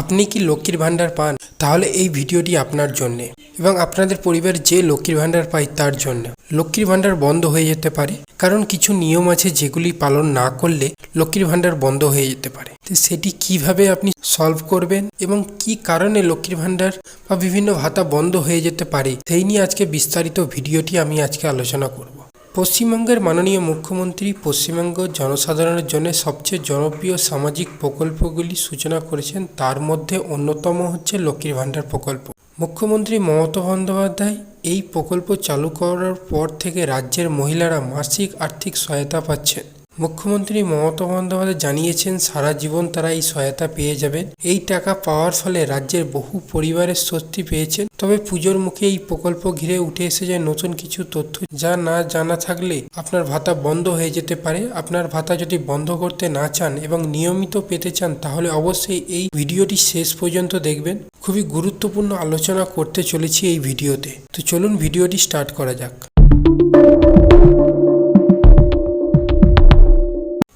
আপনি কি লক্ষ্মীর ভাণ্ডার পান? তাহলে এই ভিডিওটি আপনার জন্যে। এবং আপনাদের পরিবার যে লক্ষ্মীর ভাণ্ডার পায় তার জন্য। লক্ষ্মীর ভাণ্ডার বন্ধ হয়ে যেতে পারে। কারণ কিছু নিয়ম আছে যেগুলি পালন না করলে লক্ষ্মীর ভাণ্ডার বন্ধ হয়ে যেতে পারে। তো সেটি কীভাবে আপনি সলভ করবেন এবং কি কারণে লক্ষ্মীর ভাণ্ডার বা বিভিন্ন ভাতা বন্ধ হয়ে যেতে পারে, সেই নিয়ে আজকে বিস্তারিত ভিডিওটি আমি আজকে আলোচনা করব। পশ্চিমবঙ্গের মাননীয় মুখ্যমন্ত্রী পশ্চিমবঙ্গ জনসাধারণের জন্য সবচেয়ে জনপ্রিয় সামাজিক প্রকল্পগুলি সূচনা করেছেন, তার মধ্যে অন্যতম হচ্ছে লক্ষ্মীর ভাণ্ডার প্রকল্প। মুখ্যমন্ত্রী মমতা বন্দ্যোপাধ্যায় এই প্রকল্প চালু করার পর থেকে রাজ্যের মহিলারা মাসিক আর্থিক সহায়তা পাচ্ছেন। মুখ্যমন্ত্রী মমতা বন্দ্যোপাধ্যায় জানিয়েছেন, সারা জীবন তারা এই সহায়তা পেয়ে যাবেন। এই টাকা পাওয়ার ফলে রাজ্যের বহু পরিবারের স্বস্তি পেয়েছেন। তবে পুজোর মুখে এই প্রকল্প ঘিরে উঠে এসে যায় নতুন কিছু তথ্য। যা না জানা থাকলে আপনার ভাতা বন্ধ হয়ে যেতে পারে। আপনার ভাতা যদি বন্ধ করতে না চান এবং নিয়মিত পেতে চান, তাহলে অবশ্যই এই ভিডিওটি শেষ পর্যন্ত দেখবেন। খুবই গুরুত্বপূর্ণ আলোচনা করতে চলেছি এই ভিডিওতে। তো চলুন ভিডিওটি স্টার্ট করা যাক।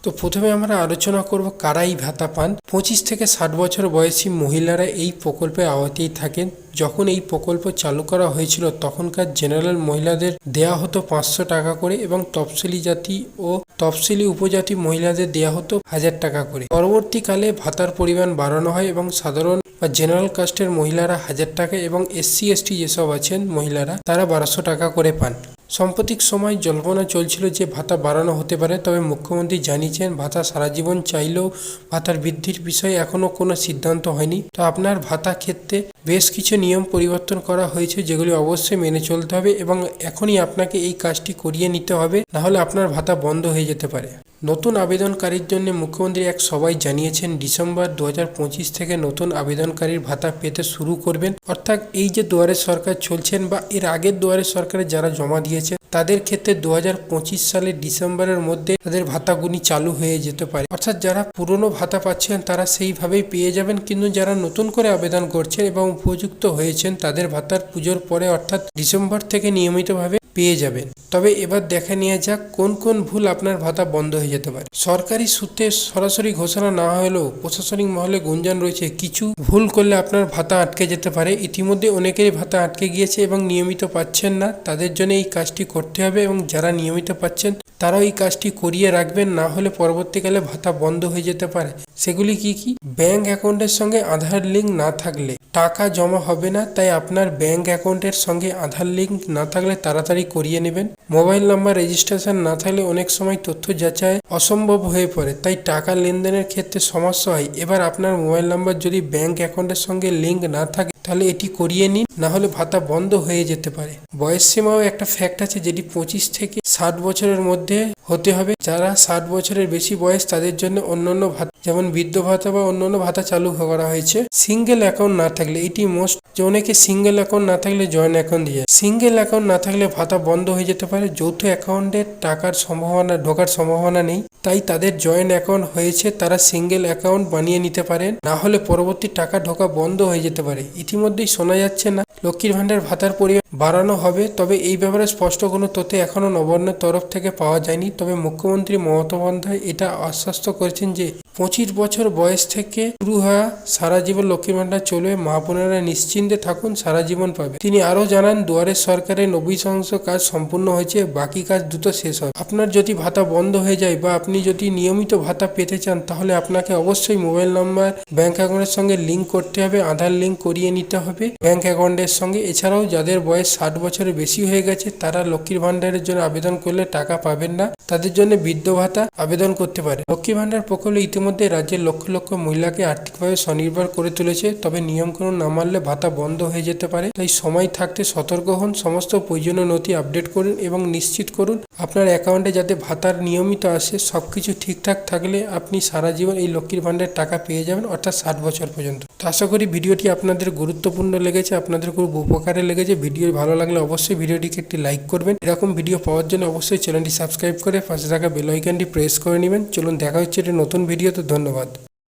তো প্রথমে আমরা আলোচনা করব কারাই ভাতা পান। পঁচিশ থেকে ষাট বছর বয়সী মহিলারা এই প্রকল্পে আওতায় থাকেন। যখন এই প্রকল্প চালু করা হয়েছিল, তখনকার জেনারেল মহিলাদের দেয়া হতো পাঁচশো টাকা করে এবং তফসিলি জাতি ও তফসিলি উপজাতি মহিলাদের দেয়া হতো হাজার টাকা করে। পরবর্তীকালে ভাতার পরিমাণ বাড়ানো হয় এবং সাধারণ বা জেনারেল কাস্টের মহিলারা হাজার টাকা এবং এসসি, এসটি যেসব আছেন মহিলারা, তারা বারোশো টাকা করে পান। সাম্প্রতিক সময় জল্পনা চলছিল যে ভাতা বাড়ানো হতে পারে, তবে মুখ্যমন্ত্রী জানিয়েছেন ভাতা সারা জীবন চাইলেও ভাতার বৃদ্ধির বিষয়ে এখনও কোনো সিদ্ধান্ত হয়নি। তো আপনার ভাতা ক্ষেত্রে বেশ কিছু নিয়ম পরিবর্তন করা হয়েছে যেগুলি অবশ্যই মেনে চলতে হবে এবং এখনই আপনাকে এই কাজটি করিয়ে নিতে হবে, নাহলে আপনার ভাতা বন্ধ হয়ে যেতে পারে। নতুন আবেদনকারীর জন্য মুখ্যমন্ত্রী এক সবাই জানিয়েছেন, ডিসেম্বর দু হাজার পঁচিশ থেকে নতুন আবেদনকারীর ভাতা পেতে শুরু করবেন। অর্থাৎ এই যে দুয়ারে সরকার চলছেন বা এর আগের দুয়ারে সরকারে যারা জমা দিয়েছে, তাদের ক্ষেত্রে দু হাজার পঁচিশ সালের ডিসেম্বরের মধ্যে তাদের ভাতাগুলি চালু হয়ে যেতে পারে। অর্থাৎ যারা পুরনো ভাতা পাচ্ছেন, তারা সেইভাবেই পেয়ে যাবেন। কিন্তু যারা নতুন করে আবেদন করছেন এবং উপযুক্ত হয়েছেন, তাদের ভাতার পুজোর পরে অর্থাৎ ডিসেম্বর থেকে নিয়মিতভাবে পেয়ে যাবেন। তবে এবার দেখে নেওয়া যাক কোন কোন ভুল আপনার ভাতা বন্ধ হয়ে যেতে পারে। সরকারি সূত্রে সরাসরি ঘোষণা না হলেও প্রশাসনিক মহলে গুঞ্জন রয়েছে, কিছু ভুল করলে আপনার ভাতা আটকে যেতে পারে। ইতিমধ্যে অনেকেরই ভাতা আটকে গিয়েছে এবং নিয়মিত পাচ্ছেন না। তাদের জন্য এই কাজটি করতে হবে এবং যারা নিয়মিত পাচ্ছেন, তারাও এই কাজটি করিয়ে রাখবেন। না হলে পরবর্তীকালে ভাতা বন্ধ হয়ে যেতে পারে। সেগুলি কি কি? ব্যাংক অ্যাকাউন্টের সঙ্গে আধার লিঙ্ক না থাকলে টাকা জমা হবে না। তাই আপনার ব্যাংক অ্যাকাউন্টের সঙ্গে আধার লিঙ্ক না থাকলে তাড়াতাড়ি করিয়ে নেবেন। মোবাইল নাম্বার রেজিস্ট্রেশন না থাকলে অনেক সময় তথ্য যাচাই অসম্ভব হয়ে পড়ে, তাই টাকা লেনদেনের ক্ষেত্রে সমস্যা হয়। এবার আপনার মোবাইল নাম্বার যদি ব্যাংক অ্যাকাউন্টের সঙ্গে লিঙ্ক না থাকে তাহলে এটি করিয়ে নিন না হলে ভাতা বন্ধ হয়ে যেতে পারে। বয়স সীমাও একটা ফ্যাক্ট আছে যেটি পঁচিশ থেকে ষাট বছরের মধ্যে হতে হবে। যারা ষাট বছরের বেশি বয়স, তাদের জন্য অন্যান্য ভাতা, যেমন বৃদ্ধ ভাতা বা অন্যান্য ভাতা চালু করা হয়েছে। সিঙ্গেল অ্যাকাউন্ট না থাকলে, এটি মোস্ট যে অনেকে সিঙ্গেল অ্যাকাউন্ট না থাকলে জয়েন্ট অ্যাকাউন্ট দিয়ে সিঙ্গেল অ্যাকাউন্ট না থাকলে ভাতা বন্ধ হয়ে যেতে পারে। যৌথ অ্যাকাউন্টে টাকার সম্ভাবনা, ঢোকার সম্ভাবনা নেই। তাই তাদের জয়েন্ট অ্যাকাউন্ট হয়েছে, তারা সিঙ্গেল অ্যাকাউন্ট বানিয়ে নিতে পারেন। না হলে পরবর্তী টাকা ঢোকা বন্ধ হয়ে যেতে পারে। ইতিমধ্যেই শোনা যাচ্ছে না। লক্ষ্মীর ভাণ্ডার ভাতার পরিমাণ বাড়ানো হবে, তবে এই ব্যাপারে স্পষ্ট কোনো তথ্য এখনও নবান্নের তরফ থেকে পাওয়া যায়নি। তবে মুখ্যমন্ত্রী মমতা বন্দ্যোপাধ্যায় এটা আশ্বস্ত করেছেন যে পঁচিশ বছর বয়স থেকে শুরু হওয়া সারা জীবন লক্ষ্মীর ভাণ্ডার চলবে, মা বোনেরা নিশ্চিন্তে থাকুন, সারা জীবন পাবে। তিনি আরও জানান, দুয়ারে সরকারের নব্বই শতাংশ কাজ সম্পূর্ণ হয়েছে, বাকি কাজ দ্রুত শেষ হবে। আপনার যদি ভাতা বন্ধ হয়ে যায় বা আপনি যদি নিয়মিত ভাতা পেতে চান, তাহলে আপনাকে অবশ্যই মোবাইল নাম্বার, ব্যাংক অ্যাকাউন্টের সঙ্গে লিঙ্ক করতে হবে, আধার লিঙ্ক করিয়ে নিতে হবে। ব্যাংক অ্যাকাউন্টের সঙ্গে, এছাড়াও যাদের বয়স ষাট বছরের বেশি হয়ে গেছে, তারা লক্ষ্মীর ভাণ্ডারের জন্য আবেদন করলে টাকা পাবেন না, তাদের জন্য বৃদ্ধ ভাতা আবেদন করতে পারে। লক্ষ্মী ভাণ্ডার প্রকল্প ইতিমধ্যে রাজ্যের লক্ষ লক্ষ মহিলাকে আর্থিকভাবে স্বনির্ভর করে তুলেছে, তবে নিয়মকানুন না মানলে ভাতা বন্ধ হয়ে যেতে পারে। তাই সময় থাকতে সতর্ক হন, সমস্ত প্রয়োজনীয় নথি আপডেট করুন এবং নিশ্চিত করুন আপনার অ্যাকাউন্টে যাতে ভাতার নিয়মিত আসে, সবকিছু ঠিকঠাক থাকলে আপনি সারা জীবন এই লক্ষ্মীর ভাণ্ডারের টাকা পেয়ে যাবেন, অর্থাৎ ষাট বছর পর্যন্ত। তো আশা করি ভিডিওটি আপনাদের গুরুত্বপূর্ণ লেগেছে, আপনাদের খুব উপকারে লেগেছে। ভিডিও ভালো লাগলে অবশ্যই ভিডিওটিকে একটি লাইক করবেন। এরকম ভিডিও পাওয়ার জন্য অবশ্যই চ্যানেলটি সাবস্ক্রাইব করে পাশে থাকা বেল প্রেস করে নেবেন। চলুন দেখা হচ্ছে একটি নতুন ভিডিওতে। ধন্যবাদ।